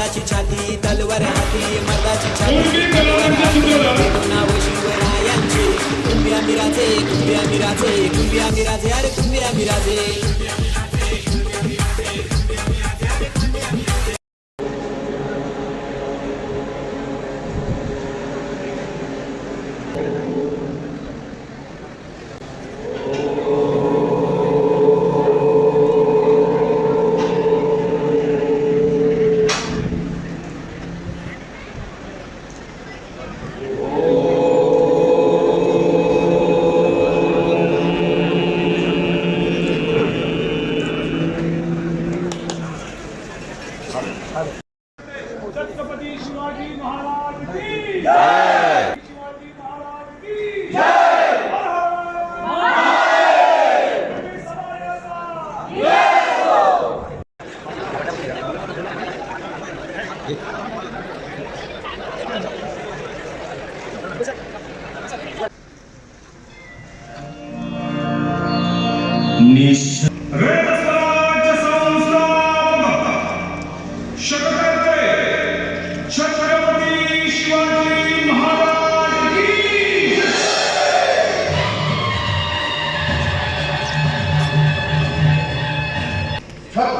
रक्ताची छाती तलवार हाती मर्दाची छाती. नाव शिवरायांचे. कुंभ्या मिराजे कुंभ्या मिराजे कुंभ्या मिराजे अरे कुंभ्या मिराजे.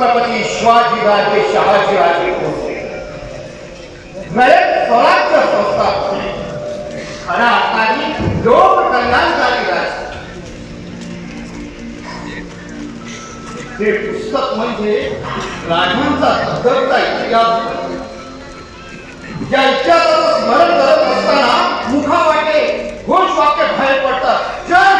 छत्रपती शिवाजीराजे शहाजीराजे होते स्वराज्य संस्था खऱ्या अर्थाने लोक कल्याणकारी राज हे पुस्तक म्हणजे राजांचा इतिहास. या इतिहासाचं स्मरण करत असताना मुखा वाटे घोष वाक्य बाहेर पडतात. जय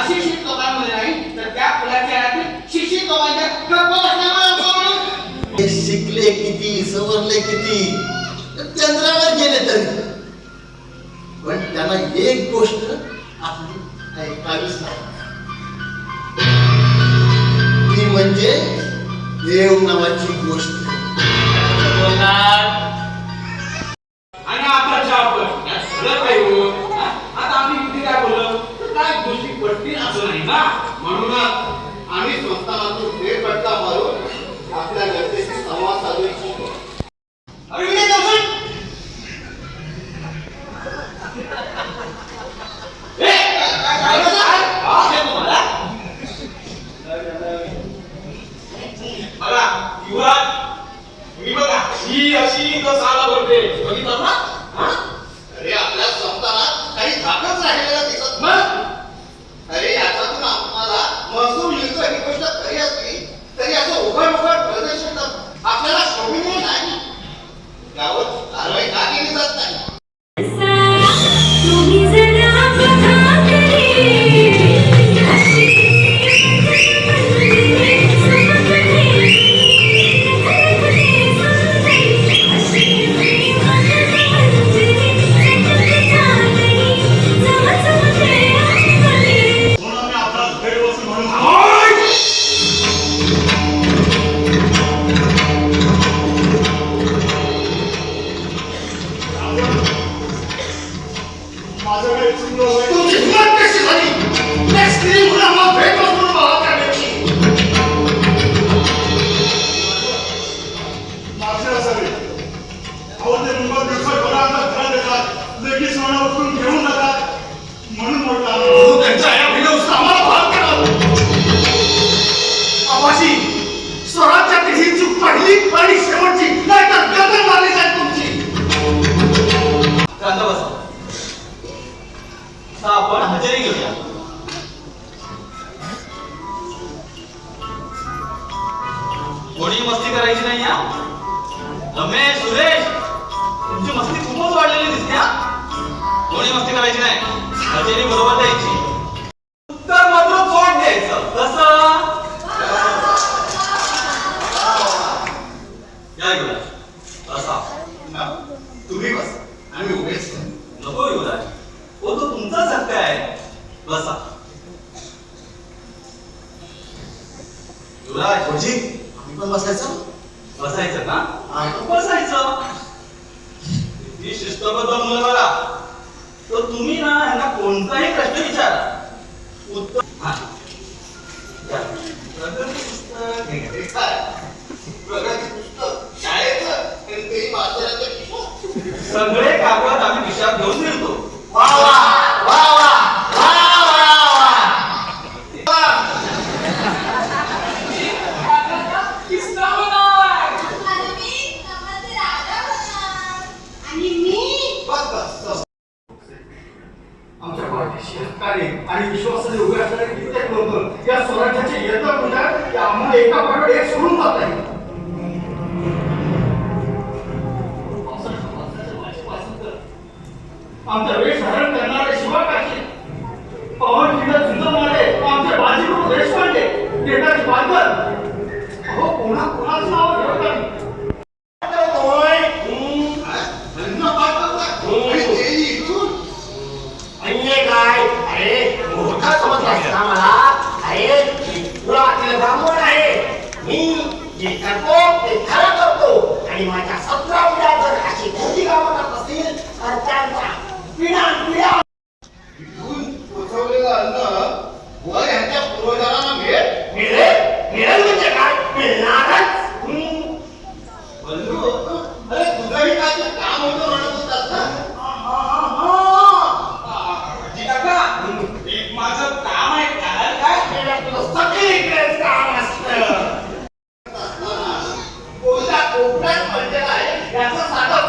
अशिक्षित लोकांमध्ये नाही तर त्या कुळाचारातील शिक्षित लोकांच्या शिकले किती सवरले किती चंद्रावर गेले तरी. पण त्यांना एक गोष्ट आपली ऐकावीच नाही ती म्हणजे देव नावाची गोष्ट. अरे आपल्या संस्थानात काही धाकच राहिलेला दिसत मग अरे याच्यातून आम्हाला महसूल मिळतो ही गोष्ट खरी असली तरी असं उघड उघड प्रदर्शन आपल्याला कमी नाही. यावर कारवाई नाही कोणी मस्ती करायची नाही या रमेश सुरेश तुमची मस्ती खूपच वाढलेली दिसते हा? कोणी मस्ती करायची नाही. हजेरी बरोबर द्यायची. उत्तर मात्र कोण द्यायचं कसं? या युवराज बसा. तुम्ही बस. आम्ही उभेच नको युवराज. हो तो तुमचाच हक्क आहे. बसा. युवराज भोजी पण बसायचं? बसायचं का? हा. बसायचं. किती शिस्तबद्ध मुलं बघा. तर तुम्ही ना ह्यांना कोणताही प्रश्न विचारा. उत्तर हा. प्रगती पुस्तक. हे प्रगती पुस्तक. शाळेचं. सगळे कागद आम्ही खिशात घेऊन वा वा वा वा वा वा आणि मी बस बस बस आमच्या पाठीशी हक्काने आणि विश्वासाने उभे असणारे कित्येक लोक या स्वराज्याचे यत्न म्हणतात की आम्हाला एका पाठोपाठ एक सोडून जात नाही आमचा वेश धारण करणारे शिवा काशी पवन किल्ला सुंदर मारे आमचे बाजीप्रभू देशपांडे नेताजी पालकर अहो कोणा कोणाचं नाव घेत नाही लग्न पाठवलं. आणि तेही इथून. म्हणजे काय अरे मोठा समजलास का मला अरे कुळातील ब्राह्मण आहे मी जे करतो ते खरं करतो आणि माझ्या सतरा पिढ्या जर अशी खोटी कामं करत असतील पिढ्या पिढ्या इथून पोचवलेलं अन्न वर पूर्वजांना मिळेल मिळेल मिळेल म्हणजे काय मिळणारच बंधू अरे तुझंही काय काम होतं म्हणत होतास ना काका एक माझं काम आहे करायला काय तुला काम असतं कोणत्या कोपऱ्यात पडलेला आहे याचं साधं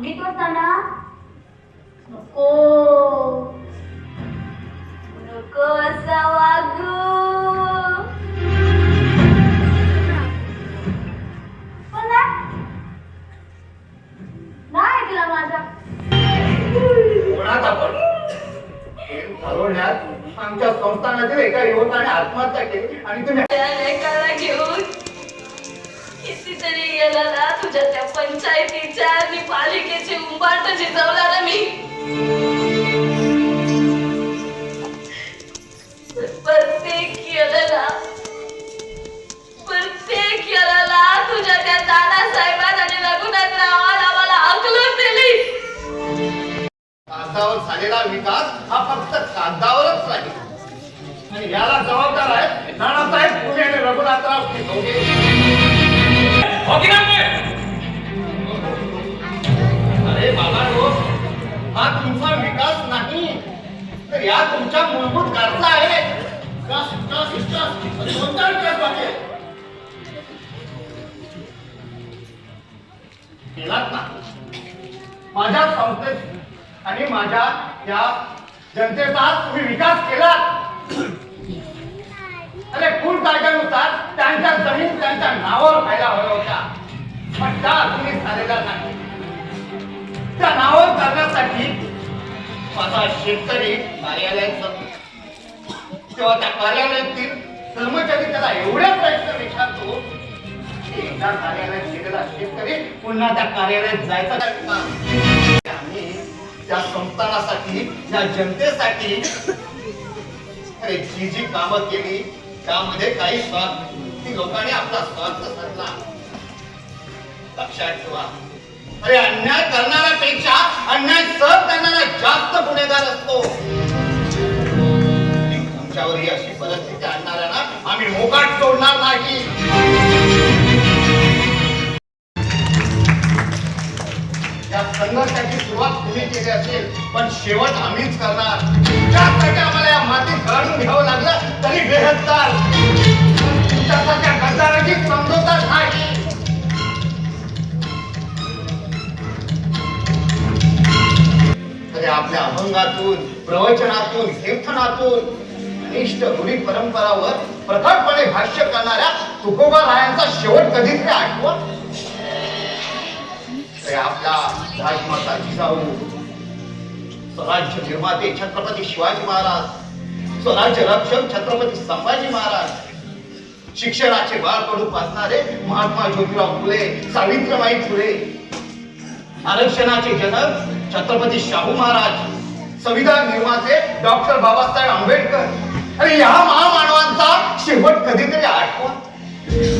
सांगित होता ना नको नको तुझ्या त्या पंचायतीच्या आणि पालिकेचे उंबाट जिजवला ना मी. प्रत्येक केलेला प्रत्येक केलेला तुझ्या त्या आणि रघुनाथ दिली कागदावर झालेला विकास हा फक्त कागदावरच राहील आणि याला जबाबदार आहेत नानासाहेब पुणे आणि रघुनाथराव दोघे माझ्या संस्थेत आणि माझ्या या जनतेचा तुम्ही विकास केला अरे पूल कायद्यानुसार त्यांच्या जमीन त्यांच्या नावावर व्हायला हव्या होत्या. पण त्या अजूनही झालेल्या नाही त्या नावावर करण्यासाठी माझा शेतकरी कार्यालयात जातो. तेव्हा त्या कार्यालयातील कर्मचारी त्याला एवढे प्रयत्न विचारतो की एकदा कार्यालयात गेलेला शेतकरी पुन्हा त्या कार्यालयात जायचा आम्ही त्या संस्थानासाठी त्या जनतेसाठी अरे जी जी कामं केली त्यामध्ये काही स्वार्थ लोकांनी आपला स्वार्थ साधला. लक्षात ठेवा. अरे अन्याय करणाऱ्यापेक्षा अन्याय सहन करणारा जास्त गुन्हेगार असतो. तुमच्यावर ही अशी परिस्थिती आणणाऱ्यांना आम्ही मोकाट सोडणार नाही. या संघर्षाची सुरुवात तुम्ही केली असेल पण शेवट आम्हीच करणार. तुमच्यासाठी आम्हाला या मातीत घालून घ्यावं लागलं तरी बेहद तुमच्यासारख्या गद्दाराची समजोता नाही. तरी आपल्या अभंगातून प्रवचनातून कीर्तनातून अनिष्ट रूढी परंपरावर प्रथमपणे भाष्य करणाऱ्या तुकोबा रायांचा शेवट कधीच नाही आठवत आपला राजमाता जिजाऊ स्वराज्य निर्माते छत्रपती शिवाजी महाराज स्वराज्य रक्षक छत्रपती संभाजी महाराज शिक्षणाचे बाळ पडून पाचणारे महात्मा ज्योतिराव फुले सावित्रीबाई फुले आरक्षणाचे जनक छत्रपती शाहू महाराज संविधान निर्माते डॉक्टर बाबासाहेब आंबेडकर आणि या महामानवांचा शेवट कधीतरी आठवण